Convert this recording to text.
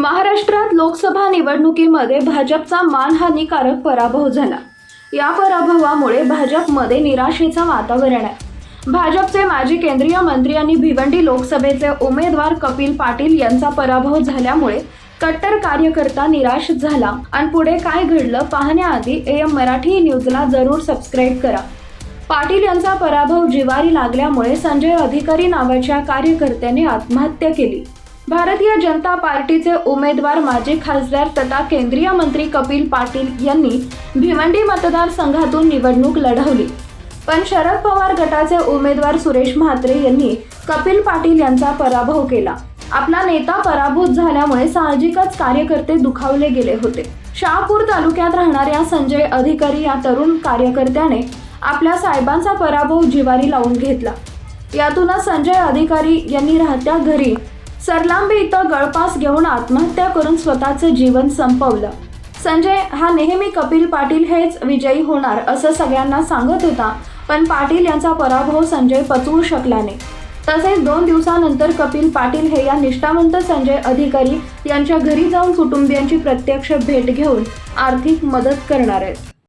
महाराष्ट्रात लोकसभा निवडणुकीमध्ये भाजपचा मानहानीकारक पराभव झाला. या पराभवामुळे भाजपमध्ये निराशेचं वातावरण आहे. भाजपचे माजी केंद्रीय मंत्री आणि भिवंडी लोकसभेचे उमेदवार कपिल पाटील यांचा पराभव झाल्यामुळे कट्टर कार्यकर्ता निराश झाला आणि पुढे काय घडलं पाहण्याआधी ए एम मराठी न्यूजला जरूर सबस्क्राईब करा. पाटील यांचा पराभव जिवारी लागल्यामुळे संजय अधिकारी नावाच्या कार्यकर्त्याने आत्महत्या केली. भारतीय जनता पार्टीचे उमेदवार माजी खासदार तथा केंद्रीय मंत्री कपिल पाटील यांनी भिवंडी मतदारसंघातून निवडणूक लढवली. पण शरद पवार गटाचे उमेदवार सुरेश म्हात्रे यांनी कपिल पाटील यांचा पराभव केला. आपला नेता पराभूत झाल्यामुळे साहजिकच कार्यकर्ते दुखावले गेले होते. शहापूर तालुक्यात राहणाऱ्या संजय अधिकारी या तरुण कार्यकर्त्याने आपल्या साहेबांचा पराभव जिवारी लावून घेतला. यातूनच संजय अधिकारी यांनी राहत्या घरी सरलांबे इथं गळपास घेऊन आत्महत्या करून स्वतःचं जीवन संपवलं. संजय हा नेहमी कपिल पाटील हेच विजयी होणार असं सगळ्यांना सांगत होता पण पाटील यांचा पराभव संजय पचवू शकला नाही तसेच दोन दिवसानंतर कपिल पाटील हे या निष्ठावंत संजय अधिकारी यांच्या घरी जाऊन कुटुंबियांची प्रत्यक्ष भेट घेऊन आर्थिक मदत करणार आहेत.